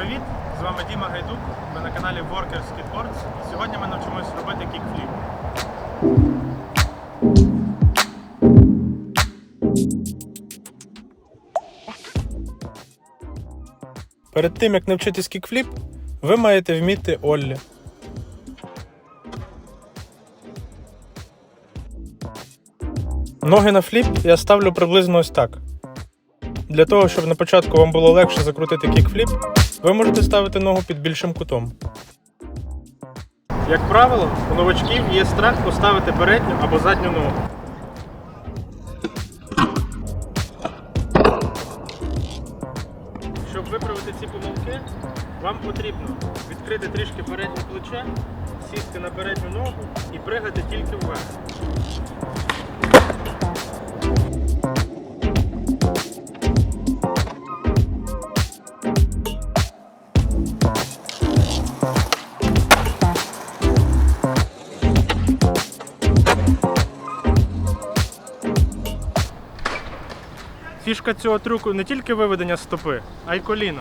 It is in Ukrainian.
привіт! З вами Діма Гайдук. Ви на каналі Workers Skateboards. Сьогодні ми навчимось робити кікфліп. Перед тим як навчитись кікфліп, ви маєте вміти Оллі. Ноги на фліп я ставлю приблизно ось так. Для того, щоб на початку вам було легше закрутити кікфліп, ви можете ставити ногу під більшим кутом. Як правило, у новачків є страх поставити передню або задню ногу. Щоб виправити ці помилки, вам потрібно відкрити трішки переднє плече, сісти на передню ногу і пригати тільки вверх. Фішка цього трюку не тільки виведення стопи, а й коліна.